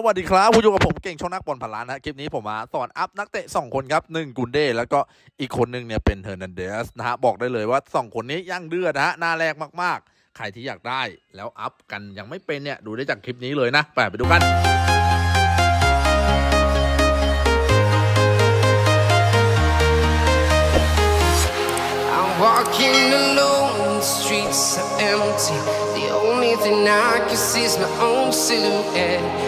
สวัสดีครับคุณอยู่กับผมเก่งชองนักบอลพลานนะคลิปนี้ผมมาสอนอัพนักเตะ 2 คนครับหนึ่งกุนเดแล้วก็อีกคนหนึ่งเนี่ยเป็นเฮอร์นันเดสนะฮะบอกได้เลยว่า 2 คนนี้ย่างเดือดนะฮะหน้าแรกมากๆ ใครที่อยากได้แล้วอัพกันยังไม่เป็นเนี่ยดูได้จากคลิปนี้เลยนะไปไปดูกัน The only thing I can see is my own silhouette.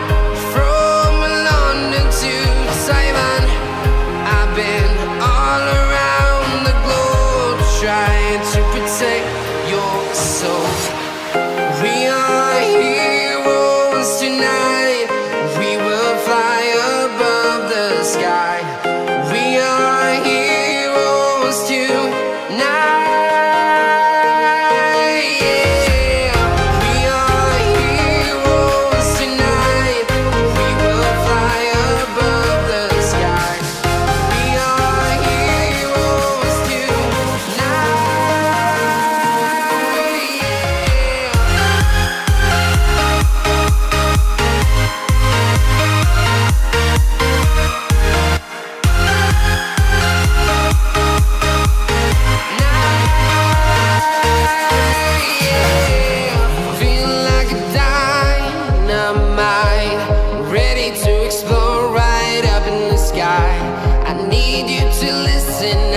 listen,